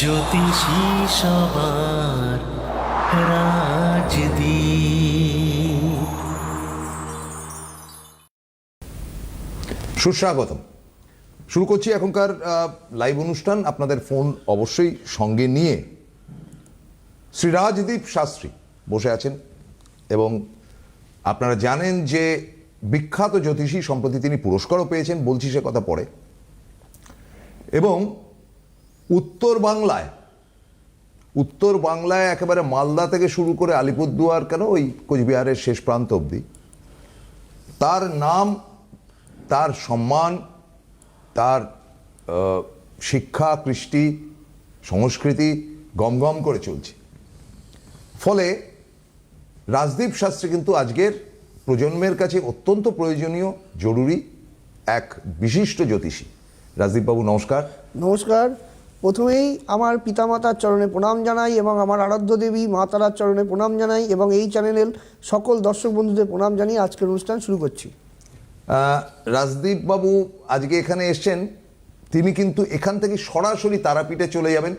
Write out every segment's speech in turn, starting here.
জ্যোতিষী সবার সুস্বাগতম। শুরু করছি এখনকার লাইভ অনুষ্ঠান। আপনাদের ফোন অবশ্যই সঙ্গে নিয়ে শ্রী রাজদীপ শাস্ত্রী বসে আছেন এবং আপনারা জানেন যে বিখ্যাত জ্যোতিষী সম্প্রতি তিনি পুরস্কারও পেয়েছেন, বলছি সে কথা পরে। এবং উত্তর বাংলায় উত্তর বাংলায় একেবারে মালদা থেকে শুরু করে আলিপুরদুয়ার কেন ওই কোচবিহারের শেষ প্রান্ত অবধি? তার নাম, তার সম্মান, তার শিক্ষা, কৃষ্টি, সংস্কৃতি গমগম করে চলছে। ফলে রাজদীপ শাস্ত্রী কিন্তু আজকের প্রজন্মের কাছে অত্যন্ত প্রয়োজনীয়, জরুরি এক বিশিষ্ট জ্যোতিষী। রাজদীপবাবু, নমস্কার। নমস্কার। প্রথমেই আমার পিতামাতার চরণে প্রণাম জানাই এবং আমার আরাধ্য দেবী মা তারার চরণে প্রণাম জানাই এবং এই চ্যানেলের সকল দর্শক বন্ধুদের প্রণাম জানিয়ে আজকের অনুষ্ঠান শুরু করছি। আহ, রাজদীপবাবু আজকে এখানে এসছেন। তিনি কিন্তু এখান থেকে সরাসরি তারাপীঠে চলে যাবেন।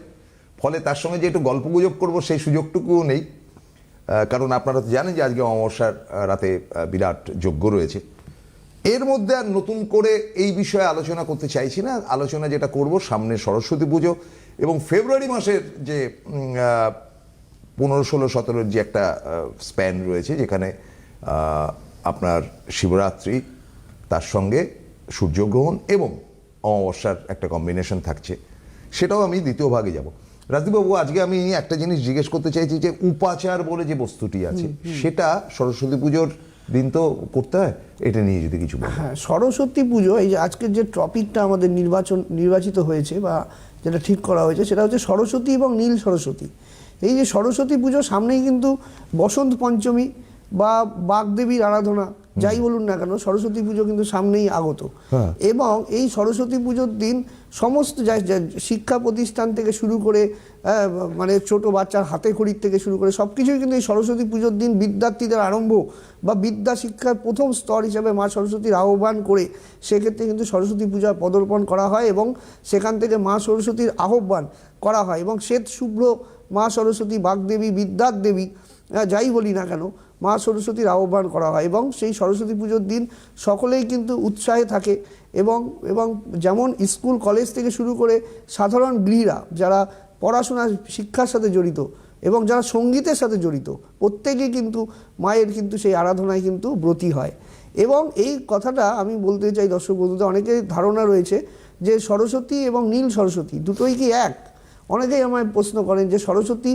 ফলে তার সঙ্গে যে একটু গল্প গুজব করব সেই সুযোগটুকুও নেই। কারণ আপনারা তো জানেন যে আজকে অমাবস্যার রাতে বিরাট যোগ্য রয়েছে। এর মধ্যে আর নতুন করে এই বিষয়ে আলোচনা করতে চাইছি না। আলোচনা যেটা করব সামনে সরস্বতী পুজো এবং ফেব্রুয়ারি মাসের যে পনেরো ষোলো সতেরোর যে একটা স্প্যান রয়েছে যেখানে আপনার শিবরাত্রি তার সঙ্গে সূর্যগ্রহণ এবং অমাবস্যার একটা কম্বিনেশন থাকছে। সেটাও আমি দ্বিতীয় ভাগে যাব। রাজদীপবাবু আজকে আমি একটা জিনিস জিজ্ঞেস করতে চাইছি যে উপাচার বলে যে বস্তুটি আছে সেটা সরস্বতী পুজোর দিন তো করতে হয়, এটা নিয়ে যদি কিছু হ্যাঁ সরস্বতী পুজো, এই যে আজকের যে টপিকটা আমাদের নির্বাচন, নির্বাচিত হয়েছে বা যেটা ঠিক করা হয়েছে, সেটা হচ্ছে সরস্বতী এবং নীল সরস্বতী। এই যে সরস্বতী পুজো সামনেই কিন্তু বসন্ত পঞ্চমী বা বাগদেবীর আরাধনা যাই বলুন না কেন সরস্বতী পুজো কিন্তু সামনেই আগত হ্যাঁ। এবং এই সরস্বতী পুজোর দিন সমস্ত শিক্ষা প্রতিষ্ঠান থেকে শুরু করে মানে ছোট বাচ্চার হাতে খড়ির থেকে শুরু করে সব কিছুই কিন্তু এই সরস্বতী পুজোর দিন বিদ্যার্থীদের আরম্ভ বা বিদ্যা শিক্ষার প্রথম স্তর হিসাবে মা সরস্বতীর আহ্বান করে সেক্ষেত্রে কিন্তু সরস্বতী পূজা পদর্পণ করা হয় এবং সেখান থেকে মা সরস্বতীর আহ্বান করা হয় এবং শ্বেত শুভ্র মা সরস্বতী বাগদেবী বিদ্যার দেবী যাই বলি না কেন মা সরস্বতীর আহ্বান করা হয় এবং সেই সরস্বতী পুজোর দিন সকলেই কিন্তু উৎসাহে থাকে এবং এবং যেমন স্কুল, কলেজ থেকে শুরু করে সাধারণ গৃহীরা যারা পড়াশোনা, শিক্ষার সাথে জড়িত এবং যারা সঙ্গীতের সাথে জড়িত প্রত্যেকেই কিন্তু মায়ের কিন্তু সেই আরাধনায় কিন্তু ব্রতী হয়। এবং এই কথাটা আমি বলতে চাই দর্শক বন্ধুদের, অনেকের ধারণা রয়েছে যে সরস্বতী এবং নীল সরস্বতী দুটোই কি এক? অনেকেই আমায় প্রশ্ন করেন যে সরস্বতী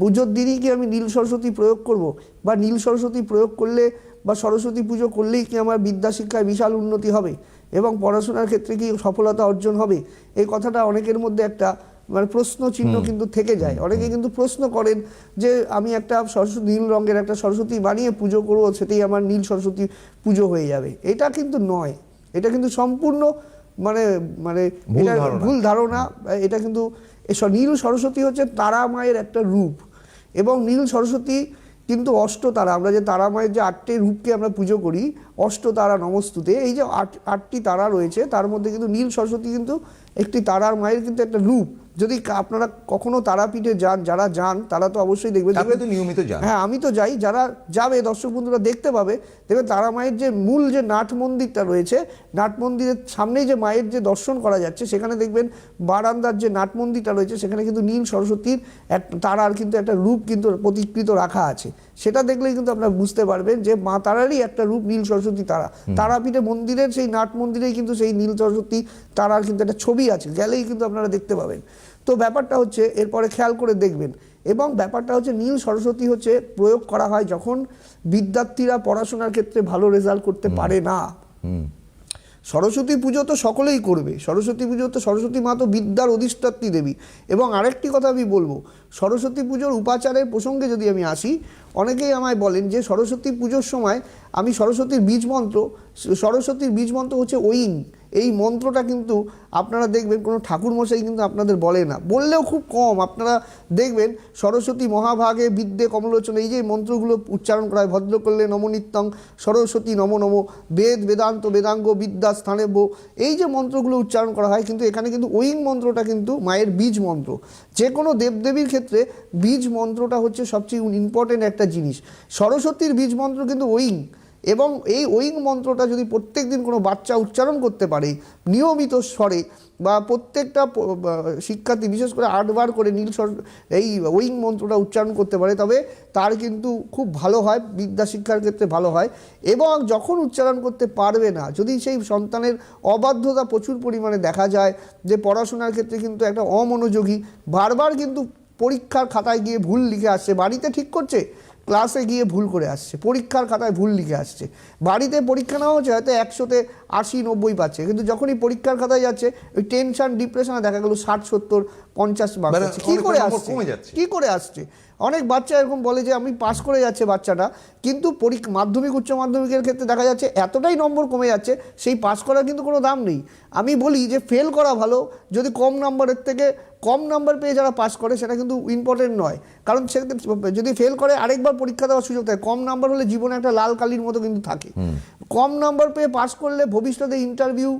পুজোর দিনই কি আমি নীল সরস্বতী প্রয়োগ করব? বা নীল সরস্বতী প্রয়োগ করলে বা সরস্বতী পুজো করলেই কি আমার বিদ্যা শিক্ষায় বিশাল উন্নতি হবে? এবং পড়াশোনার ক্ষেত্রে কি সফলতা অর্জন হবে? এই কথাটা অনেকের মধ্যে একটা মানে প্রশ্ন চিহ্ন কিন্তু থেকে যায়। অনেকে কিন্তু প্রশ্ন করেন যে আমি একটা সরস্বতী নীল রঙের একটা সরস্বতী বানিয়ে পুজো করব সেটাই আমার নীল সরস্বতী পুজো হয়ে যাবে। এটা কিন্তু নয়। এটা কিন্তু সম্পূর্ণ মানে মানে এটা। ভুল ধারণা। এটা কিন্তু নীল সরস্বতী হচ্ছে তারা মায়ের একটা রূপ। এবং নীল সরস্বতী কিন্তু অষ্টতারা। আমরা যে তারা মায়ের যে আটটি রূপকে আমরা পুজো করি, অষ্টতারা নমস্তুতে, এই যে আট, আটটি তারা রয়েছে, তার মধ্যে কিন্তু নীল সরস্বতী কিন্তু একটি তারার মায়ের কিন্তু একটা রূপ। যদি আপনারা কখনো তারাপীঠে যান যারা যান তারা তো অবশ্যই দেখবেন আপনি তো নিয়মিত যান। হ্যাঁ আমি তো যাই যারা যাবে দর্শক বন্ধুরা দেখতে পাবে দেখবেন তারা মায়ের যে মূল যে নাট মন্দিরটা রয়েছে নাট মন্দিরের সামনেই যে মায়ের যে দর্শন করা যাচ্ছে সেখানে দেখবেন বারান্দার যে নাট মন্দিরটা রয়েছে সেখানে কিন্তু নীল সরস্বতীর এক তারার কিন্তু একটা রূপ কিন্তু প্রতিকৃত রাখা আছে। সেটা দেখলেই কিন্তু আপনারা বুঝতে পারবেন যে মা তারারই একটা রূপ নীল সরস্বতী তারা। তারাপীঠে মন্দিরের সেই নাট মন্দিরেই কিন্তু সেই নীল সরস্বতী তারার কিন্তু একটা ছবি আছে গেলেই কিন্তু আপনারা দেখতে পাবেন। তো ব্যাপারটা হচ্ছে এরপরে খেয়াল করে দেখবেন। এবং ব্যাপারটা হচ্ছে নীল সরস্বতী হচ্ছে প্রয়োগ করা হয় যখন বিদ্যার্থীরা পড়াশোনার ক্ষেত্রে ভালো রেজাল্ট করতে পারে না। সরস্বতী পুজো তো সকলেই করবে। সরস্বতী পুজো তো সরস্বতী মা তো বিদ্যার অধিষ্ঠাত্রী দেবী। এবং আরেকটি কথা আমি বলব সরস্বতী পুজোর উপাচারের প্রসঙ্গে যদি আমি আসি অনেকেই আমায় বলেন যে সরস্বতী পুজোর সময় আমি সরস্বতীর বীজ মন্ত্র সরস্বতীর বীজ মন্ত্র হচ্ছে ওইং এই মন্ত্রটা কিন্তু আপনারা দেখবেন, কোনো ঠাকুরমশাই কিন্তু আপনাদের বলে না। বললেও খুব কম। আপনারা দেখবেন, সরস্বতী মহাভাগে বিদ্যে কমলোচনা এই যে মন্ত্রগুলো উচ্চারণ করা হয় ভদ্র করলে নমনিত্যং সরস্বতী নম নম, বেদ বেদান্ত বেদাঙ্গ বিদ্যা স্থানেব্য এই যে মন্ত্রগুলো উচ্চারণ করা হয়, কিন্তু এখানে কিন্তু ওয়িং মন্ত্রটা কিন্তু মায়ের বীজ মন্ত্র। যে কোনো দেবদেবীর ক্ষেত্রে বীজ মন্ত্রটা হচ্ছে সবচেয়ে ইম্পর্টেন্ট একটা জিনিস। সরস্বতীর বীজ মন্ত্র কিন্তু ওয়িং এবং এই ওয়িং মন্ত্রটা যদি প্রত্যেক দিন কোনো বাচ্চা উচ্চারণ করতে পারে, নিয়মিত স্বরে বা প্রত্যেকটা শিক্ষার্থী বিশেষ করে আটবার করে নীল স্বর, এই ওয়িং মন্ত্রটা উচ্চারণ করতে পারে, তবে তার কিন্তু খুব ভালো হয়, বিদ্যা শিক্ষার ক্ষেত্রে ভালো হয় এবং যখন উচ্চারণ করতে পারবে না, যদি সেই সন্তানের অবাধ্যতা প্রচুর পরিমাণে দেখা যায়, যে পড়াশোনার ক্ষেত্রে কিন্তু একটা অমনোযোগী, বারবার কিন্তু পরীক্ষার খাতায় গিয়ে ভুল লিখে আসছে। বাড়িতে ঠিক করছে? ক্লাসে গিয়ে ভুল করে আসছে। পরীক্ষার খাতায় ভুল লিখে আসছে। বাড়িতে পরীক্ষা নেওয়া হচ্ছে হয়তো একশোতে আশি নব্বই পাচ্ছে। কিন্তু যখনই পরীক্ষার খাতায় যাচ্ছে ওই টেনশন ডিপ্রেশনে দেখা গেল ষাট সত্তর পঞ্চাশ মানে কি করে আসছে। কি করে আসছে? অনেক বাচ্চা এরকম বলে যে আমি পাস করে যাচ্ছে বাচ্চাটা কিন্তু পরীক্ষা মাধ্যমিক উচ্চ মাধ্যমিকের ক্ষেত্রে দেখা যাচ্ছে এতটাই নম্বর কমে যাচ্ছে সেই পাস করার কিন্তু কোনো দাম নেই। আমি বলি যে ফেল করা ভালো যদি কম নম্বরের থেকে কম নাম্বার পেয়ে যারা পাস করে সেটা কিন্তু ইম্পর্টেন্ট নয়। কারণ সেক্ষেত্রে যদি ফেল করে আরেকবার পরীক্ষা দেওয়ার সুযোগ থাকে। কম নাম্বার হলে জীবনে একটা লাল কালির মতো কিন্তু থাকে। কম নাম্বার পেয়ে পাস করলে ভবিষ্যতে ইন্টারভিউ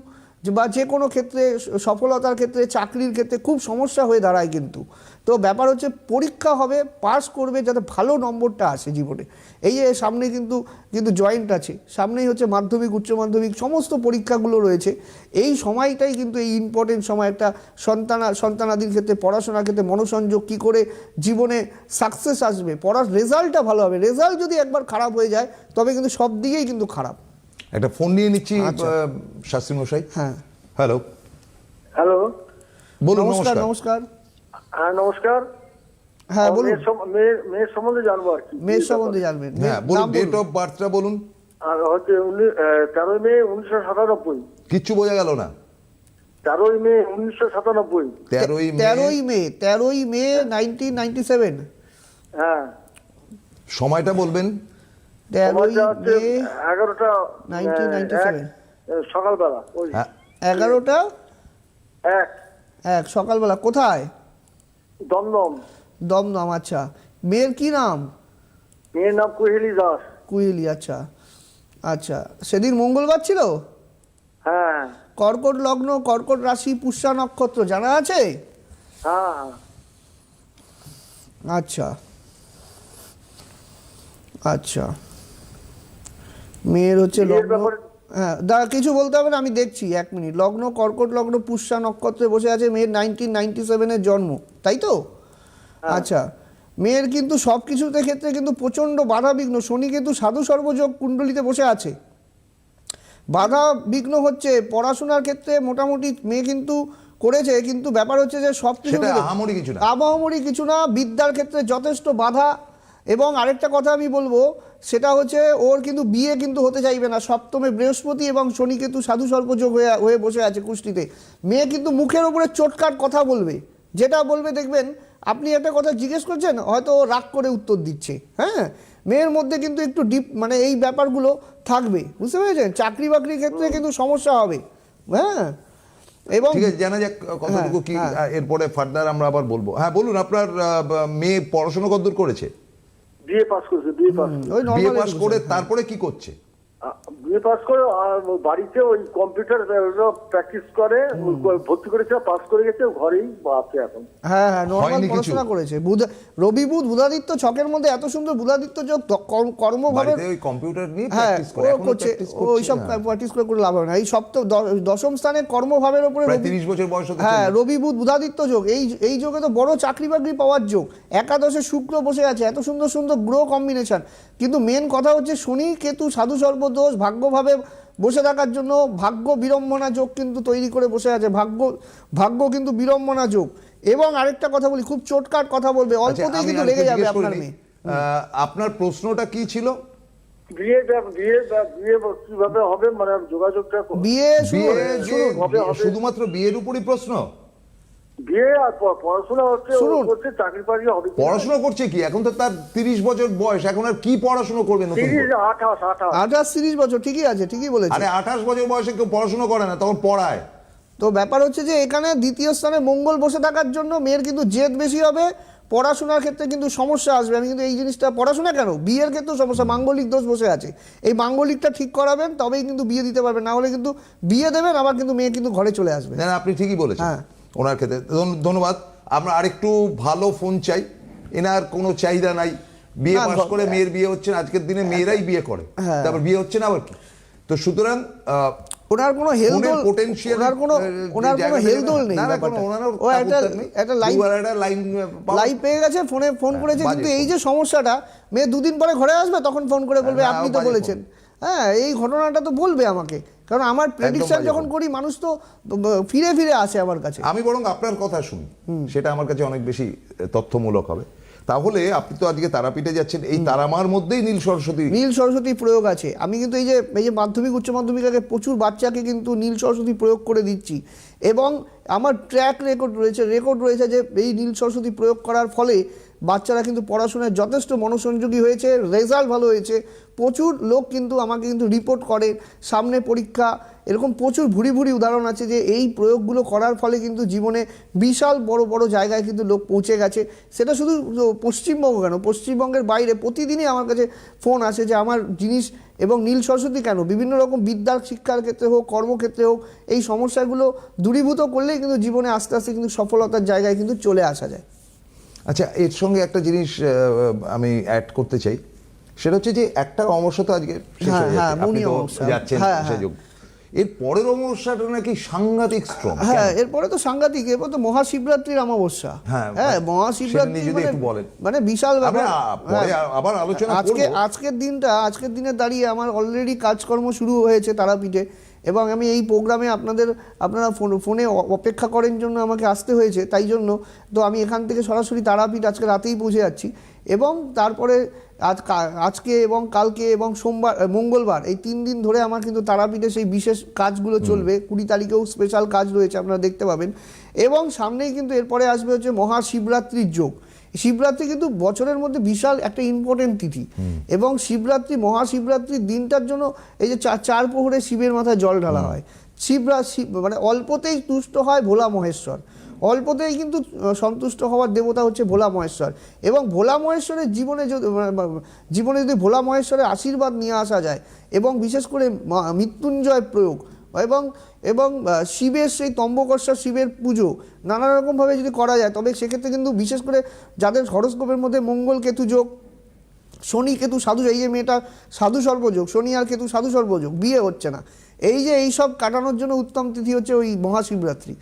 বা যে কোনো ক্ষেত্রে সফলতার ক্ষেত্রে, চাকরির ক্ষেত্রে খুব সমস্যা হয়ে দাঁড়ায় কিন্তু। তো ব্যাপার হচ্ছে পরীক্ষা হবে পাস করবে যাতে ভালো নম্বরটা আসে জীবনে। এই যে সামনে কিন্তু কিন্তু জয়েন্ট আছে, সামনেই হচ্ছে মাধ্যমিক, উচ্চ মাধ্যমিক, সমস্ত পরীক্ষাগুলো রয়েছে। এই সময়টাই কিন্তু এই ইম্পর্টেন্ট সময়, একটা সন্তানা, সন্তানাদির ক্ষেত্রে, পড়াশোনার ক্ষেত্রে মনোসংযোগ কী করে জীবনে সাকসেস আসবে, পড়ার রেজাল্টটা ভালো হবে। রেজাল্ট যদি একবার খারাপ হয়ে যায়, তবে কিন্তু সব দিকেই কিন্তু খারাপ। একটা ফোন নিয়ে নিচ্ছি আচ্ছা। শাস্ত্রী মশাই। হ্যাঁ। হ্যালো হ্যালো বলুন নমস্কার নমস্কার। হ্যাঁ নমস্কার। হ্যাঁ বলুন। মেয়ের সম- মেয়ের মেয়ের সম্বন্ধে জানব আর কি। মেয়ের সম্বন্ধে জানবেন। হ্যাঁ বলুন ডেট অফ বার্থটা বলুন। আর হচ্ছে তেরোই মে উনিশশো সাতানব্বই। কিচ্ছু বোঝা গেল না। তেরোই মে উনিশশো সাতানব্বই। তেরোই মে। তেরোই মে তেরোই মে নাইনটিন নাইনটি সেভেন হ্যাঁ। সময়টা বলবেন। এগারোটা এক, সকালবেলা এগারোটা? এক। এক সকালবেলা কোথায়? দমদম। দমদম আচ্ছা। মেয়ের কি নাম? মেয়ের নাম কোহেলি দাস। কুইলি আচ্ছা। আচ্ছা সেদিন মঙ্গলবার ছিল? হ্যাঁ। কর্কট লগ্ন কর্কট রাশি পুষ্যা নক্ষত্র জানা আছে? হ্যাঁ হ্যাঁ। আচ্ছা। আচ্ছা। মেয়ের হচ্ছে লগ্ন হ্যাঁ দা কিছু বলতে হবে না আমি দেখছি এক মিনিট। লগ্ন কর্কট লগ্ন পুষ্যা নক্ষত্রে বসে আছে মেয়ের নাইনটিন নাইনটি সেভেনের জন্ম তাই তো? আচ্ছা মেয়ের কিন্তু সব কিছুতে ক্ষেত্রে কিন্তু প্রচণ্ড বাধা বিঘ্ন শনি কিন্তু সাধু সর্বযোগ কুণ্ডলিতে বসে আছে। বাধা বিঘ্ন হচ্ছে পড়াশোনার ক্ষেত্রে মোটামুটি মেয়ে কিন্তু করেছে কিন্তু ব্যাপার হচ্ছে যে সব কিছু আহামরি। আবহাওয়ামরি কিছু না বিদ্যার ক্ষেত্রে যথেষ্ট বাধা এবং আরেকটা কথা আমি বলব সেটা হচ্ছে ওর কিন্তু বিয়ে কিন্তু হতে চাইবে না। সপ্তমে বৃহস্পতি এবং শনি কিন্তু সাধু সর্পযোগ হয়ে হয়ে বসে আছে কুষ্টিতে। মেয়ে কিন্তু মুখের উপরে চটকাট কথা বলবে। যেটা বলবে দেখবেন আপনি একটা কথা জিজ্ঞেস করছেন হয়তো রাগ করে উত্তর দিচ্ছে। হ্যাঁ? মেয়ের মধ্যে কিন্তু একটু ডিপ মানে এই ব্যাপারগুলো থাকবে। বুঝতে পেরেছেন? চাকরি বাকরির ক্ষেত্রে কিন্তু সমস্যা হবে। হ্যাঁ? এবং ঠিক আছে জানা যাক কতটুকু কি হ্যাঁ। এরপরে ফার্দার আমরা আবার বলব। হ্যাঁ বলুন আপনার মেয়ে পড়াশোনা কতদূর করেছে? বিয়ে পাস করেছে বিয়ে পাস ওই বিএ পাস করে তারপরে কি করছে? বিয়ে পাস করে আর বাড়িতে ওই কম্পিউটার প্র্যাকটিস করে ভর্তি করেছে পাস করে গেছে ঘরেই আছে এখন। হ্যাঁ হ্যাঁ নর্মাল পড়াশোনা করেছে। বুধ- রবি বুধ বুধাদিত্য ছকের মধ্যে এত সুন্দর বুধাদিত্য যোগ কর্ম- কর্মভাবে ওই কম্পিউটার নিয়ে প্র্যাকটিস করে ও এখনও করছে প্র্যাকটিস ও ওইসব করছে হ্যাঁ। প্র্যাকটিস করে করে লাভ হবে না। এই সপ্তম দশম স্থানে কর্মভাবের উপরে প্রায় 30 বছর বয়স হ্যাঁ রবি বুধ বুধাদিত্য যোগ এই এই যোগে তো বড় চাকরি বাকরি পাওয়ার যোগ। একাদশে শুক্র বসে আছে এত সুন্দর সুন্দর গ্রহ কম্বিনেশন কিন্তু মেন কথা হচ্ছে শনি কেতু সাধু সর্বদোষ ভাগ্যভাবে বসে থাকার জন্য ভাগ্য বিড়ম্বনা যোগ কিন্তু তৈরি করে বসে আছে। ভাগ্য ভাগ্য কিন্তু বিড়ম্বনা যোগ। এবং আরেকটা কথা বলি খুব চোটকাট কথা বলবে আচ্ছা, অল্পতেই কিন্তু লেগে যাবে আপনার মেয়ে। আহ, আপনার প্রশ্নটা কি ছিল? বিয়ে মানে। শুধুমাত্র বিয়ের উপরই প্রশ্ন? বিয়ে আর পড়াশোনা হচ্ছে করছে চাকরি বাকরি হবে পড়াশোনা করছে কি? এখন তো তার তিরিশ বছর বয়স এখন আর কি পড়াশোনা করবে নতুন করে? তিরিশ আঠাশ আঠাশ। আঠাশ তিরিশ বছর ঠিকই আছে ঠিকই বলেছে। আরে আঠাশ বছর বয়সে কেউ পড়াশোনা করে না তখন পড়ায়। তো ব্যাপার হচ্ছে যে এখানে দ্বিতীয় স্থানে মঙ্গল বসে থাকার জন্য মেয়ের কিন্তু জেদ বেশি হবে পড়াশোনার ক্ষেত্রে কিন্তু সমস্যা আসবে। আমি কিন্তু এই জিনিসটা পড়াশোনা কেন? বিয়ের ক্ষেত্রেও সমস্যা মাঙ্গলিক দোষ বসে আছে। এই মাঙ্গলিকটা ঠিক করাবেন তবেই কিন্তু বিয়ে দিতে পারবেন। না হলে কিন্তু বিয়ে দেবেন আবার কিন্তু মেয়ে কিন্তু ঘরে চলে আসবে। না, আপনি ঠিকই বলেছেন। হ্যাঁ। ওনার ক্ষেত্রে। ধন্যবাদ। আমরা আরেকটু ভালো ফোন চাই। এনার কোনো চাহিদা নাই। বিয়ে পাস করে মেয়ের বিয়ে হচ্ছে না আজকের দিনে মেয়েরাই বিয়ে করে। হ্যাঁ। তারপর বিয়ে হচ্ছে না আবার কি? তো সুতরাং ওনার কোনো হেলদোল potential, ওনার কোনো ওনার কোনো হেলদোল নেই না, কোনো ও একটা। একটা লাইন একটা লাইন লাইভ পেয়ে গেছে ফোনে ফোন করেছে কিন্তু এই যে সমস্যাটা মেয়ে দুদিন পরে ঘরে আসবে তখন ফোন করে বলবে হ্যাঁ, আপনি তো বলেছেন। হ্যাঁ এই ঘটনাটা তো বলবে আমাকে। কারণ আমার প্রেডিকশন যখন করি মানুষ তো ফিরে ফিরে আসে আমার কাছে। আমি বরং আপনার কথা শুনি। সেটা আমার কাছে অনেক বেশি তথ্যমূলক হবে। তাহলে আপনি তো আজকে তারাপীঠে যাচ্ছেন এই তারামার মধ্যেই নীল সরস্বতী নীল সরস্বতী প্রয়োগ আছে। আমি কিন্তু এই যে এই যে মাধ্যমিক উচ্চ মাধ্যমিক আগে প্রচুর বাচ্চাকে কিন্তু নীল সরস্বতী প্রয়োগ করে দিচ্ছি। এবং আমার ট্র্যাক রেকর্ড রয়েছে রেকর্ড রয়েছে যে এই নীল সরস্বতী প্রয়োগ করার ফলে বাচ্চারা কিন্তু পড়াশোনায় যথেষ্ট মনোসংযোগী হয়েছে রেজাল্ট ভালো হয়েছে। প্রচুর লোক কিন্তু আমাকে কিন্তু রিপোর্ট করে। সামনে পরীক্ষা, এরকম প্রচুর ভুরি ভুরি উদাহরণ আছে যে এই প্রয়োগগুলো করার ফলে কিন্তু জীবনে বিশাল বড় বড় জায়গায় কিন্তু লোক পৌঁছে গেছে। সেটা শুধু পশ্চিমবঙ্গ কেন? পশ্চিমবঙ্গের বাইরে প্রতিদিনই আমার কাছে ফোন আসে যে আমার জিনিস এবং নীল সরস্বতী কেন? বিভিন্ন রকম বিদ্যার শিক্ষার ক্ষেত্রে হোক, কর্মক্ষেত্রে হোক, এই সমস্যাগুলো দূরীভূত করলেই কিন্তু জীবনে আস্তে আস্তে কিন্তু সফলতার জায়গায় কিন্তু চলে আসা যায়। আচ্ছা এর সঙ্গে একটা জিনিস আমি অ্যাড করতে চাই। সেটা হচ্ছে যে একটা অমাবস্যা তো আজকে হ্যাঁ, হয়ে হ্যাঁ, মৌনী। যাচ্ছেন এর পরের অমাবস্যাটা নাকি সাংঘাতিক স্ট্রং হ্যাঁ এরপরে তো সাংঘাতিক এরপর তো মহাশিবরাত্রির অমাবস্যা। হ্যাঁ, হ্যাঁ মহাশিবরাত্রি যদি মানে- একটু বলেন। মানে বিশাল ব্যাপার। আবার আলোচনা আজকে আজকের দিনটা আজকের দিনে দাঁড়িয়ে আমার অলরেডি কাজকর্ম শুরু হয়েছে তারাপীঠে। এবং আমি এই প্রোগ্রামে আপনাদের আপনারা ফোন- ফোনে অপেক্ষা করেন জন্য আমাকে আসতে হয়েছে তাই জন্য তো আমি এখান থেকে সরাসরি তারাপীঠ আজকে রাতেই পৌঁছে যাচ্ছি। এবং তারপরে আজ আজকে এবং কালকে এবং সোমবার মঙ্গলবার এই তিন দিন ধরে আমার কিন্তু তারাপীঠে সেই বিশেষ কাজগুলো চলবে কুড়ি তারিখেও স্পেশাল কাজ রয়েছে আপনারা দেখতে পাবেন। এবং সামনেই কিন্তু এরপরে আসবে হচ্ছে মহাশিবরাত্রির যোগ। শিবরাত্রি কিন্তু বছরের মধ্যে বিশাল একটা ইম্পর্টেন্ট তিথি। এবং শিবরাত্রি মহাশিবরাত্রির দিনটার জন্য এই যে চার প্রহরে শিবের মাথায় জল ঢালা হয়। শিবরা শিব মানে অল্পতেই তুষ্ট হয় ভোলা মহেশ্বর। অল্পতেই কিন্তু সন্তুষ্ট হওয়ার দেবতা হচ্ছে ভোলা মহেশ্বর। এবং ভোলা মহেশ্বরের জীবনে যদি জীবনে যদি ভোলা মহেশ্বরের আশীর্বাদ নিয়ে আসা যায় এবং বিশেষ করে মৃত্যুঞ্জয় প্রয়োগ এবং এবং শিবের সেই তম্বকর্ষা শিবের পুজো নানা রকমভাবে যদি করা যায় তবে সেক্ষেত্রে কিন্তু বিশেষ করে যাদের হরস্কোপের মধ্যে মঙ্গল কেতু যোগ শনি কেতু সাধু এই যে মেয়েটা সাধু সর্বযোগ শনি আর কেতু সাধু সর্বযোগ বিয়ে হচ্ছে না। এই যে এই সব কাটানোর জন্য উত্তম তিথি হচ্ছে ওই মহাশিবরাত্রি।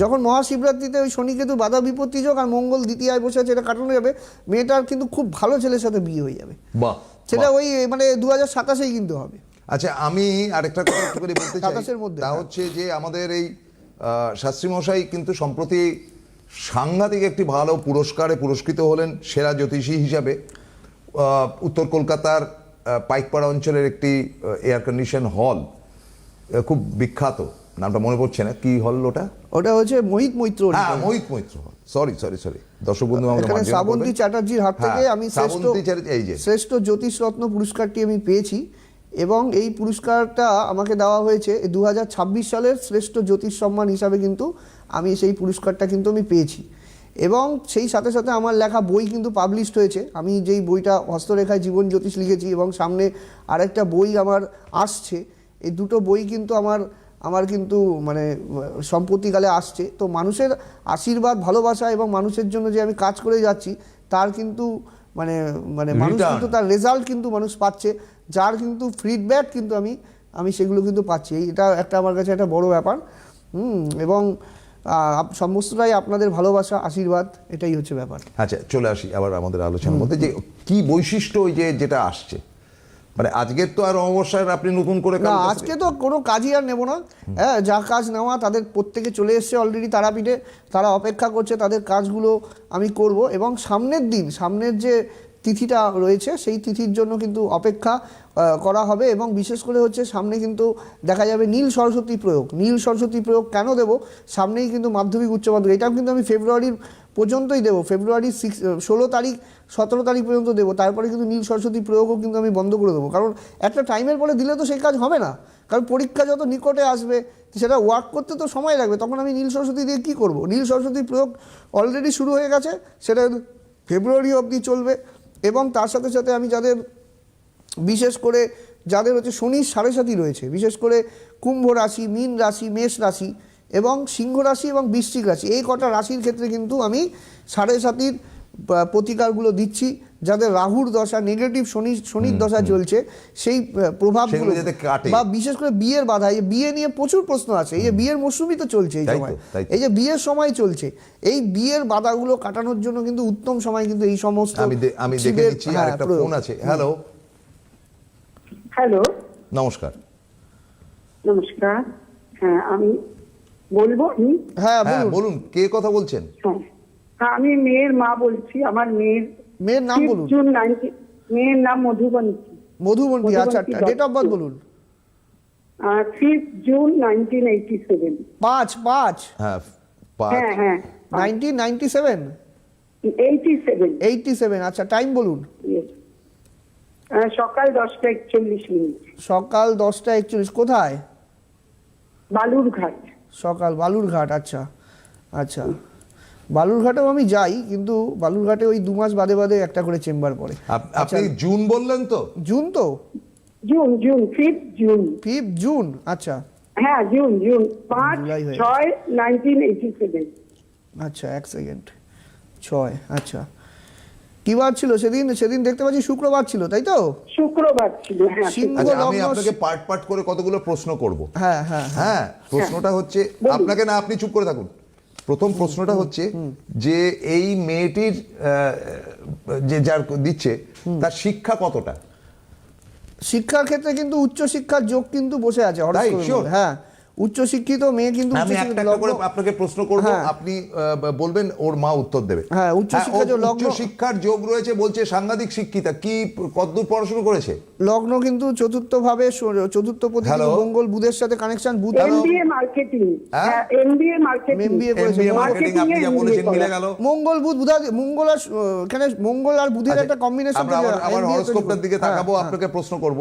যখন মহাশিবরাত্রিতে ওই শনি কেতু বাধা বিপত্তি যোগ আর মঙ্গল দ্বিতীয়ায় বসে আছে এটা কাটানো যাবে মেয়েটার কিন্তু খুব ভালো ছেলের সাথে বিয়ে হয়ে যাবে। সেটা ওই মানে দু হাজার সাতাশেই কিন্তু হবে। আচ্ছা আমি আরেকটা কথা একটু করে বলতে চাই। তা হ্যাঁ। হচ্ছে যে আমাদের এই শাস্ত্রী মশাই কিন্তু সম্প্রতি সাংঘাতিক একটি ভালো পুরস্কারে পুরস্কৃত হলেন সেরা জ্যোতিষী হিসাবে। উত্তর কলকাতার পাইকপাড়া অঞ্চলের একটি এয়ার কন্ডিশন হল খুব বিখ্যাত। নামটা মনে পড়ছে না। কি হল ওটা? ওটা হচ্ছে মোহিত মৈত্র হ্যাঁ মোহিত মৈত্র হল সরি সরি সরি দর্শক বন্ধু এখানে শ্রাবন্তী চ্যাটার্জির হাত থেকে হ্যাঁ, আমি শ্রেষ্ঠ এই যে। শ্রেষ্ঠ জ্যোতিষ রত্ন পুরস্কারটি আমি পেয়েছি। এবং এই পুরস্কারটা আমাকে দেওয়া হয়েছে দু হাজার ছাব্বিশ সালের শ্রেষ্ঠ জ্যোতিষ সম্মান হিসাবে কিন্তু আমি সেই পুরস্কারটা কিন্তু আমি পেয়েছি। এবং সেই সাথে সাথে আমার লেখা বই কিন্তু পাবলিশড হয়েছে। আমি যেই বইটা হস্তরেখায় জীবন জ্যোতিষ লিখেছি এবং সামনে আরেকটা বই আমার আসছে। এই দুটো বই কিন্তু আমার আমার কিন্তু মানে সম্প্রতিকালে আসছে। তো মানুষের আশীর্বাদ ভালোবাসা এবং মানুষের জন্য যে আমি কাজ করে যাচ্ছি তার কিন্তু মানে মানে মানুষ কিন্তু তার রেজাল্ট কিন্তু মানুষ পাচ্ছে। যার কিন্তু ফিডব্যাক কিন্তু আমি আমি সেগুলো কিন্তু পাচ্ছি। এটা একটা আমার কাছে একটা বড় ব্যাপার। হুম এবং সমস্তটাই আপনাদের ভালোবাসা আশীর্বাদ এটাই হচ্ছে ব্যাপার। আচ্ছা চলে আসি আবার আমাদের আলোচনার মধ্যে যে কি বৈশিষ্ট্য ওই যে যেটা আসছে? মানে আজকের তো আর অবশ্যই আপনি নতুন করে না আজকে তো কোনো কাজই আর নেব না। হ্যাঁ যা কাজ নেওয়া তাদের প্রত্যেকে চলে এসছে অলরেডি তারাপীঠে। তারা অপেক্ষা করছে তাদের কাজগুলো আমি করব। এবং সামনের দিন সামনের যে তিথিটা রয়েছে, সেই তিথির জন্য কিন্তু অপেক্ষা করা হবে এবং বিশেষ করে হচ্ছে সামনে কিন্তু দেখা যাবে নীল সরস্বতী প্রয়োগ। নীল সরস্বতী প্রয়োগ কেন দেব? সামনেই কিন্তু মাধ্যমিক উচ্চ মাধ্যমিক, এটাও কিন্তু আমি ফেব্রুয়ারির পর্যন্তই দেবো। ফেব্রুয়ারি সিক্স ষোলো তারিখ, সতেরো তারিখ পর্যন্ত দেবো। তারপরে কিন্তু নীল সরস্বতী প্রয়োগও কিন্তু আমি বন্ধ করে দেবো। কারণ একটা টাইমের পরে দিলে তো সেই কাজ হবে না। কারণ পরীক্ষা যত নিকটে আসবে, সেটা ওয়ার্ক করতে তো সময় লাগবে, তখন আমি নীল সরস্বতী দিয়ে কী করব? নীল সরস্বতী প্রয়োগ অলরেডি শুরু হয়ে গেছে, সেটা ফেব্রুয়ারি অবধি চলবে। এবং তার সাথে সাথে আমি যাদের, বিশেষ করে যাদের হচ্ছে শনির সাড়ে সাথী রয়েছে, বিশেষ করে কুম্ভ রাশি, মীন রাশি, মেষ রাশি এবং সিংহ রাশি এবং বৃশ্চিক রাশি, এই কটা রাশির ক্ষেত্রে কিন্তু আমি সাড়ে সাতির প্রতিকারগুলো দিচ্ছি যাদের রাহুর দশা নেগেটিভ শনি শনির দশা চলছে সেই প্রভাবগুলো সেগুলো যাতে কাটে। বা বিশেষ করে বিয়ের বাধা এই বিয়ে নিয়ে প্রচুর প্রশ্ন আছে এই যে বিয়ের মৌসুমই তো চলছে এই সময়। এই যে বিয়ের সময় চলছে এই বিয়ের বাধাগুলো কাটানোর জন্য কিন্তু উত্তম সময় কিন্তু এই সমস্ত আমি আমি দেখে নিচ্ছি হ্যাঁ, আর একটা ফোন আছে। হ্যালো হ্যালো নমস্কার। নমস্কার। হ্যাঁ আমি বলব হ্যাঁ হ্যাঁ বলুন কে কথা বলছেন? হ্যাঁ, আমি মেয়ের মা বলছি আমার মেয়ের মেয়ের নাম বলুন। জুন মেয়ের নাম মধুবন্তী। মধুবন্তী আচ্ছা ডেট অফ বার্থ বলুন। Fifth June nineteen eighty seven পাঁচ পাঁচ। হ্যাঁ হ্যাঁ হ্যাঁ nineteen ninety seven eighty seven eighty seven আচ্ছা টাইম বলুন সকাল দশটা একচল্লিশ মিনিট। সকাল দশটা একচল্লিশ কোথায়? বালুরঘাট। সকাল বালুরঘাট আচ্ছা আচ্ছা। বালুরঘাটেও আমি যাই কিন্তু বালুরঘাটে ওই দু মাস বাদে বাদে একটা করে চেম্বার পড়ে। আপনি জুন বললেন তো? জুন তো? June June fifth June. Fifth June আচ্ছা। হ্যাঁ জুন জুন। পাঁচ ছয় নাইনটিন এইটি সেভেন আচ্ছা এক সেকেন্ড। ছয় আচ্ছা। কি বার ছিল সেদিন? সেদিন দেখতে পাচ্ছি শুক্রবার ছিল তাই তো? শুক্রবার ছিল হ্যাঁ আচ্ছা আমি আপনাকে পার্ট পার্ট করে কতগুলো প্রশ্ন করব। হ্যাঁ হ্যাঁ হ্যাঁ। হ্যাঁ প্রশ্নটা হচ্ছে আপনাকে না আপনি চুপ করে থাকুন। প্রথম প্রশ্নটা হচ্ছে যে এই মেয়েটির আহ, যে যার দিচ্ছে তার শিক্ষা কতটা? শিক্ষার ক্ষেত্রে কিন্তু উচ্চ শিক্ষার যোগ কিন্তু বসে আছে। হ্যাঁ। উচ্চ শিক্ষিত মেয়ে কিন্তু আমি একটা করে আপনাকে প্রশ্ন করব হ্যাঁ। আপনি বলবেন ওর মা উত্তর দেবে। হ্যাঁ, উচ্চ শিক্ষা ও যে উচ্চ শিক্ষার যোগ রয়েছে বলছে সাংঘাতিক শিক্ষিতা। কি কতদূর পড়াশোনা করেছে? লগ্ন কিন্তু চতুর্থ ভাবে চতুর্থ প্রতি মঙ্গল বুধের সাথে কানেকশন বুধ এমবিএ মার্কেটিং হ্যাঁ? হ্যাঁ এমবিএ মার্কেটিং করেছে। মার্কেটিং আপনি যা বলেছেন মিলে গেল। মঙ্গল বুধ বুধা মঙ্গল আর এখানে মঙ্গল আর বুধের আচ্ছা, একটা কম্বিনেশন আমরা আবার আবার হরস্কোপটার দিকে তাকাবো আপনাকে প্রশ্ন করব।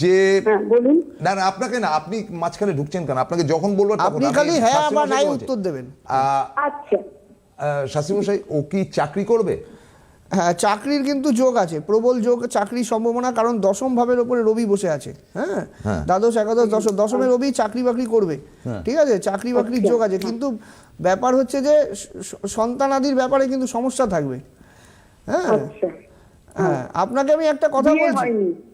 যে হ্যাঁ বলুন। না না আপনাকে না আপনি মাঝখানে ঢুকছেন কেন? আপনাকে যখন বলব আপনি খালি হ্যাঁ বা নাই উত্তর দেবেন। আচ্ছা। আহ, শাস্ত্রী মশাই ও কি চাকরি করবে? হ্যাঁ চাকরির কিন্তু যোগ আছে প্রবল যোগ চাকরির সম্ভাবনা কারণ দশম ভাবের ওপরে রবি বসে আছে হ্যাঁ? হ্যাঁ। দ্বাদশ একাদশ দশম দশমে রবি চাকরি বাকরি করবে ঠিক আছে? চাকরি বাকরির যোগ আছে কিন্তু ব্যাপার হচ্ছে যে সন্তানাদির ব্যাপারে কিন্তু সমস্যা থাকবে হ্যাঁ? আচ্ছা। হ্যাঁ আপনাকে আমি একটা কথা বলছি। হ্যাঁ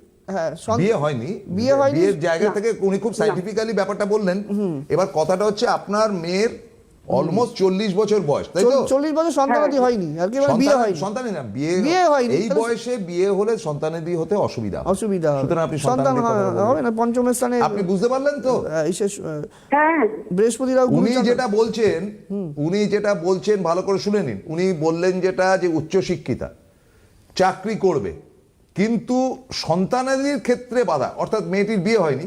বিয়ে হয়নি। বিয়ে হয়নি? বিয়ের জায়গা থেকে উনি খুব সাইন্টিফিক্যালি ব্যাপারটা বললেন। এবার কথাটা হচ্ছে আপনার মেয়ের অলমোস্ট চল্লিশ বছর বয়স তাই তো? চল্লিশ বছর সন্তানাদি হ্যাঁ। হয়নি আর কি বিয়ে সন্তান- হয়নি। সন্তানই না বিয়ে বিয়ে হয়নি, এই বয়সে বিয়ে হলে সন্তানেদি হতে অসুবিধা অসুবিধা সুতরাং আপনি সন্তান হয়-। হবে না পঞ্চমের স্থানে আপনি বুঝতে পারলেন তো? হ্যাঁ। বৃহস্পতিরাও উনি যেটা বলছেন উনি যেটা বলছেন ভালো করে শুনে নিন। উনি বললেন যেটা যে উচ্চ শিক্ষিতা চাকরি করবে। কিন্তু সন্তানাদির ক্ষেত্রে বাধা অর্থাৎ মেয়েটির বিয়ে হয়নি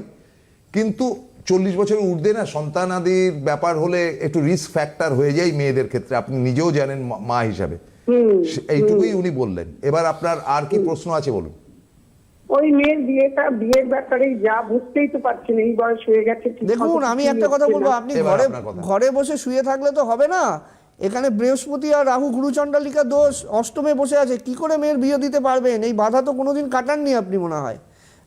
কিন্তু চল্লিশ বছরের ঊর্ধ্বে না সন্তানাদির ব্যাপার হলে একটু রিস্ক ফ্যাক্টর হয়ে যায় মেয়েদের ক্ষেত্রে। আপনি নিজেও জানেন মা- হিসাবে। এইটুকুই উনি বললেন। এবার আপনার আর কি প্রশ্ন আছে বলুন? ওই মেয়ের বিয়েটা বিয়ের ব্যাপারে যা বুঝতেই তো পারছেন এই বয়স হয়ে গেছে দেখুন আমি একটা কথা বলব আপনি ঘরে ঘরে বসে শুয়ে থাকলে তো হবে না। এখানে বৃহস্পতি আর রাহু গুরুচণ্ডালিকা দোষ অষ্টমে বসে আছে কি করে মেয়ের বিয়ে দিতে পারবেন? এই বাধা তো কোনোদিন কাটাননি আপনি মনে হয়।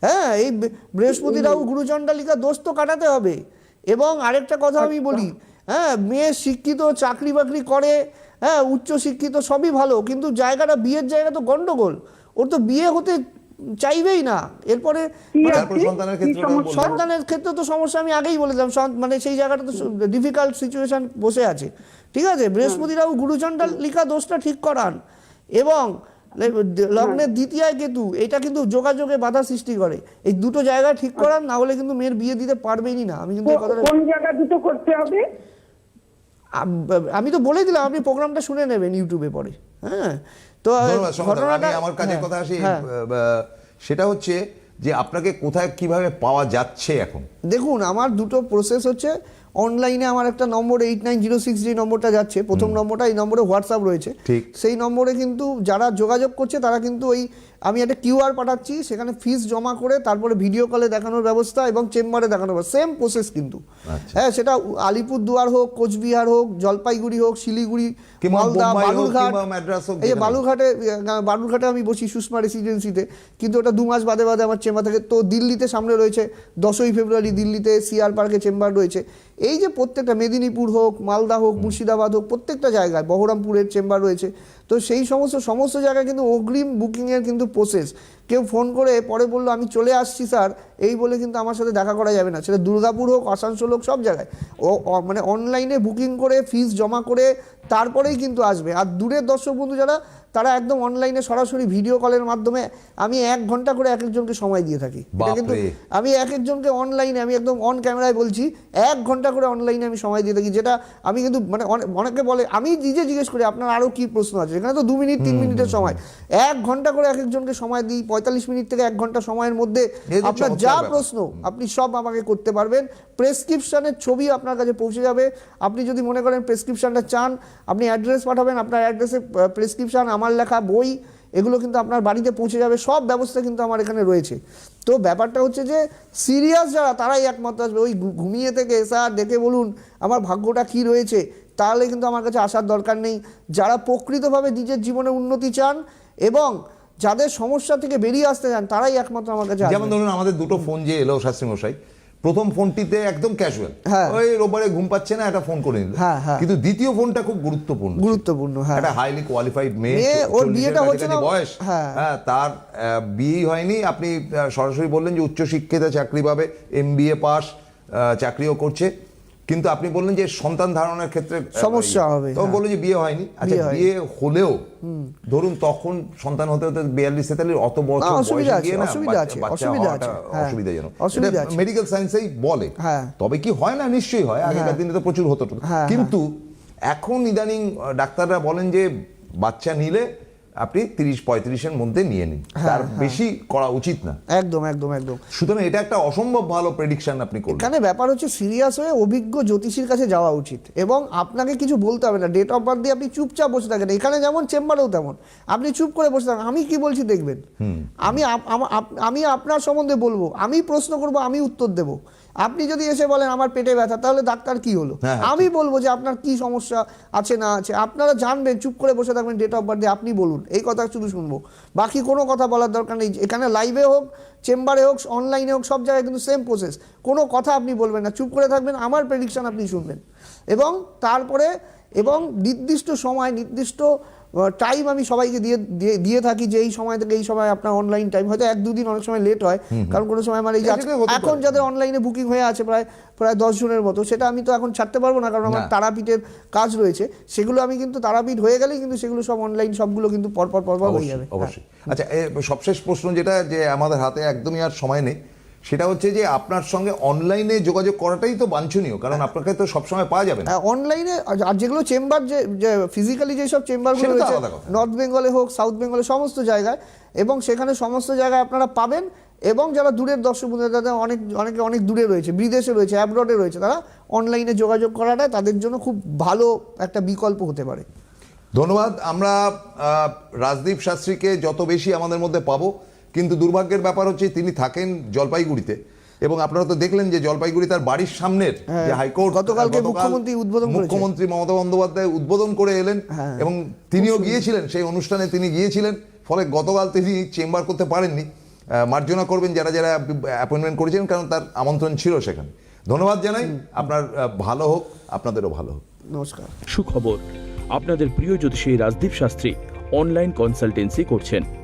হ্যাঁ এই বৃহস্পতি রাহু গুরুচণ্ডালিকা দোষ তো কাটাতে হবে। এবং আরেকটা কথা আমি বলি হ্যাঁ মেয়ে শিক্ষিত চাকরি বাকরি করে হ্যাঁ উচ্চ শিক্ষিত সবই ভালো কিন্তু জায়গাটা বিয়ের জায়গা তো গন্ডগোল। ওর তো বিয়ে হতে চাইবেই না। এরপরে মানে? সন্তানের ক্ষেত্রে সমস্যা? সন্তানের ক্ষেত্রে তো সমস্যা আমি আগেই বলে দিলাম মানে সেই জায়গাটা তো ডিফিকাল্ট সিচুয়েশন বসে আছে। ঠিক আছে বৃহস্পতিরাও গুরুচণ্ডাল লিখা দোষটা ঠিক করান। এবং লগ্নের দ্বিতীয় কেতু এটা কিন্তু যোগাযোগে বাধা সৃষ্টি করে। এই দুটো জায়গা ঠিক করান না হলে কিন্তু মেয়ের বিয়ে দিতে পারবেনই না। আমি কিন্তু কোন জায়গা দুটো করতে হবে? আমি তো বলে দিলাম আপনি প্রোগ্রামটা শুনে নেবেন ইউটিউবে পরে। হ্যাঁ? তো ঘটনাটা আমার কাজের হ্যাঁ, কথা আসি হ্যাঁ। সেটা হচ্ছে যে আপনাকে কোথায় কীভাবে পাওয়া যাচ্ছে এখন? দেখুন আমার দুটো প্রসেস হচ্ছে অনলাইনে আমার একটা number eight nine zero six যে নম্বরটা যাচ্ছে প্রথম নম্বরটা এই নম্বরে হোয়াটসঅ্যাপ রয়েছে। ঠিক। সেই নম্বরে কিন্তু যারা যোগাযোগ করছে তারা কিন্তু ওই আমি একটা কিউআর পাঠাচ্ছি সেখানে ফিস জমা করে তারপরে ভিডিও কলে দেখানোর ব্যবস্থা এবং চেম্বারে দেখানোর ব্যবস্থা। সেম প্রসেস কিন্তু। আচ্ছা। হ্যাঁ সেটা আলিপুরদুয়ার হোক কোচবিহার হোক জলপাইগুড়ি হোক শিলিগুড়ি মালদা বালুরঘাট এই যে বালুরঘাটে বালুরঘাটে আমি বসি সুষমা রেসিডেন্সিতে কিন্তু ওটা দু মাস বাদে বাদে আমার চেম্বার থাকে তো দিল্লিতে সামনে রয়েছে দশই ফেব্রুয়ারি দিল্লিতে সিআর পার্কে চেম্বার রয়েছে। এই যে প্রত্যেকটা মেদিনীপুর হোক, মালদা হোক, মুর্শিদাবাদ হোক, প্রত্যেকটা জায়গায়, বহরমপুরের চেম্বার রয়েছে, তো সেই সমস্ত সমস্ত জায়গায় কিন্তু অগ্রিম বুকিংয়ের কিন্তু প্রসেস কেউ ফোন করে, পরে বলল, আমি চলে আসছি স্যার এই বলে কিন্তু আমার সাথে দেখা করা যাবে না। সেটা দুর্গাপুর হোক, আসানসোল হোক, সব জায়গায়। ও মানে অনলাইনে বুকিং করে ফিস জমা করে, তারপরেই কিন্তু আসবে। আর দূরের দর্শক বন্ধু যারা তারা একদম অনলাইনে সরাসরি ভিডিও কলের মাধ্যমে আমি এক ঘণ্টা করে এক একজনকে সময় দিয়ে থাকি। এটা কিন্তু আমি এক একজনকে অনলাইনে আমি একদম অন ক্যামেরায় বলছি এক ঘণ্টা করে অনলাইনে আমি সময় দিয়ে থাকি যেটা আমি কিন্তু মানে অনেকে বলে আমি নিজে জিজ্ঞেস করি আপনার আরও কি প্রশ্ন আছে? এখানে তো দু মিনিট তিন মিনিটের সময়। এক ঘণ্টা করে এক একজনকে সময় দিই পঁয়তাল্লিশ মিনিট থেকে এক ঘণ্টা সময়ের মধ্যে আপনার যা প্রশ্ন আপনি সব আমাকে করতে পারবেন। প্রেসক্রিপশনের ছবি আপনার কাছে পৌঁছে যাবে। আপনি যদি মনে করেন প্রেসক্রিপশনটা চান আপনি অ্যাড্রেস পাঠাবেন আপনার অ্যাড্রেসে প্রেসক্রিপশন আমার লেখা, বই, এগুলো কিন্তু আপনার বাড়িতে পৌঁছে যাবে, সব ব্যবস্থা কিন্তু আমার এখানে রয়েছে। তো ব্যাপারটা হচ্ছে যে সিরিয়াস যারা, তারাই একমাত্র আসবে। ওই ঘুমিয়ে থেকে স্যার দেখে বলুন, আমার ভাগ্যটা কি রয়েছে? তাহলে কিন্তু আমার কাছে আসার দরকার নেই। যারা প্রকৃতভাবে নিজের জীবনে উন্নতি চান এবং যাদের সমস্যা থেকে বেরিয়ে আসতে চান, তারাই একমাত্র আমার কাছে যেমন ধরুন আমাদের দুটো ফোন যে এলো, শাস্ত্রী মশাই প্রথম ফোনটিতে একদম ক্যাজুয়াল। ওই রোববারে ঘুম পাচ্ছে না একটা ফোন করে নিল হ্যাঁ, হ্যাঁ। কিন্তু দ্বিতীয় ফোনটা খুব গুরুত্বপূর্ণ গুরুত্বপূর্ণ, হ্যাঁ। একটা হাইলি কোয়ালিফাইড মেয়ে ওর বিয়েটা হচ্ছে না, বয়স হ্যাঁ। হ্যাঁ তার বিয়ে বিয়েই হয়নি আপনি সরাসরি বললেন যে উচ্চ শিক্ষিতা চাকরি পাবে এমবিএ পাস চাকরিও করছে কিন্তু আপনি বললেন যে সন্তান ধারণের ক্ষেত্রে সমস্যা ইয়ে। হবে, তখন হ্যাঁ। বললেন যে বিয়ে হয়নি আচ্ছা বিয়ে হলেও ধরুন তখন সন্তান হতে হতে বিয়াল্লিশ তেতাল্লিশ অত বছর অসুবিধা আছে, অসুবিধা আছে, অসুবিধা আছে, হ্যাঁ। অসুবিধাজনক অসুবিধা আছে। মেডিকেল সায়েন্সেই বলে হ্যাঁ। তবে কি হয় না নিশ্চয়ই হয় আগেকার দিনে তো প্রচুর হতো কিন্তু এখন ইদানিং ডাক্তাররা বলেন যে বাচ্চা নিলে আপনি তিরিশ পঁয়ত্রিশের মধ্যে নিয়ে নিন। হ্যাঁ, তার বেশি করা উচিত না। একদম একদম একদম। সুতরাং এটা একটা অসম্ভব ভালো প্রেডিকশন আপনি করলেন। এখানে ব্যাপার হচ্ছে সিরিয়াস হয়ে অভিজ্ঞ জ্যোতিষীর কাছে যাওয়া উচিত। এবং আপনাকে কিছু বলতে হবে না। ডেট অফ বার্থ দিয়ে আপনি চুপচাপ বসে থাকেন। এখানে যেমন চেম্বারেও তেমন। আপনি চুপ করে বসে থাকেন। আমি কি বলছি দেখবেন? আমি আমি আপনার সম্বন্ধে বলব। আমি প্রশ্ন করব আমি উত্তর দেব। আপনি যদি এসে বলেন আমার পেটে ব্যথা তাহলে ডাক্তার কি হলো? হ্যাঁ, হ্যাঁ, আমি বলব যে আপনার কি সমস্যা আছে না আছে? আপনারা জানবেন চুপ করে বসে থাকবেন ডেট অফ বার্থ আপনি বলুন। এই কথা শুধু শুনব। বাকি কোনো কথা বলার দরকার নেই। এখানে লাইভে হোক চেম্বারে হোক অনলাইনে হোক সব জায়গায় কিন্তু সেম প্রসেস কোনো কথা আপনি বলবেন না। চুপ করে থাকবেন আমার প্রেডিকশন আপনি শুনবেন। এবং তারপরে এবং নির্দিষ্ট সময় নির্দিষ্ট টাইম আমি সবাইকে দিয়ে দিয়ে- দিয়ে থাকি যে এই সময় থেকে এই সময় আপনার অনলাইন টাইম হয়তো এক দুদিন অনেক সময় লেট হয়। কারণ কোনো সময় আমার এই হতে পারে। এখন যাদের অনলাইনে বুকিং হয়ে আছে প্রায় প্রায় দশ জনের মতো সেটা আমি তো এখন ছাড়তে পারব না কারণ আমার তারাপীঠের কাজ রয়েছে। সেগুলো আমি কিন্তু তারাপীঠ হয়ে গেলেই কিন্তু সেগুলো সব অনলাইন সবগুলো কিন্তু পরপর পরপর হয়ে যাবে। অবশ্যই। অবশ্যই আচ্ছা সবশেষ প্রশ্ন যেটা যে আমাদের হাতে একদমই আর সময় নেই সেটা হচ্ছে যে আপনার সঙ্গে অনলাইনে যোগাযোগ করাটাই তো বাঞ্ছনীয় কারণ আপনাকে তো সবসময় পাওয়া যাবে না। অনলাইনে আর যেগুলো চেম্বার যে ফিজিক্যালি যেসব চেম্বারগুলো রয়েছে নর্থ বেঙ্গলে হোক সাউথ বেঙ্গলে সমস্ত জায়গায় এবং সেখানে সমস্ত জায়গায় আপনারা পাবেন এবং যারা দূরের দর্শক বন্ধু যাদের অনেক অনেকে অনেক দূরে রয়েছে বিদেশে রয়েছে অ্যাব্রডে রয়েছে তারা অনলাইনে যোগাযোগ করাটা তাদের জন্য খুব ভালো একটা বিকল্প হতে পারে। ধন্যবাদ আমরা রাজদীপ শাস্ত্রীকে যত বেশি আমাদের মধ্যে পাবো কিন্তু দুর্ভাগ্যের ব্যাপার হচ্ছে তিনি থাকেন জলপাইগুড়িতে। এবং আপনারা তো দেখলেন যে জলপাইগুড়ি তার বাড়ির সামনের হ্যাঁ, যে হাইকোর্ট গতকালকে মুখ্যমন্ত্রী উদ্বোধন মুখ্যমন্ত্রী মমতা বন্দ্যোপাধ্যায় উদ্বোধন করে এলেন হ্যাঁ। এবং তিনিও গিয়েছিলেন সেই অনুষ্ঠানে তিনি গিয়েছিলেন। ফলে গতকাল তিনি চেম্বার করতে পারেননি। আহ, মার্জনা করবেন যারা যারা অ্যাপয়েন্টমেন্ট করেছিলেন কারণ তার আমন্ত্রণ ছিল সেখানে। ধন্যবাদ জানাই। আপনার ভালো হোক আপনাদেরও ভালো হোক। নমস্কার। সুখবর। আপনাদের প্রিয় জ্যোতিষী রাজদীপ শাস্ত্রী অনলাইন কনসালটেন্সি করছেন।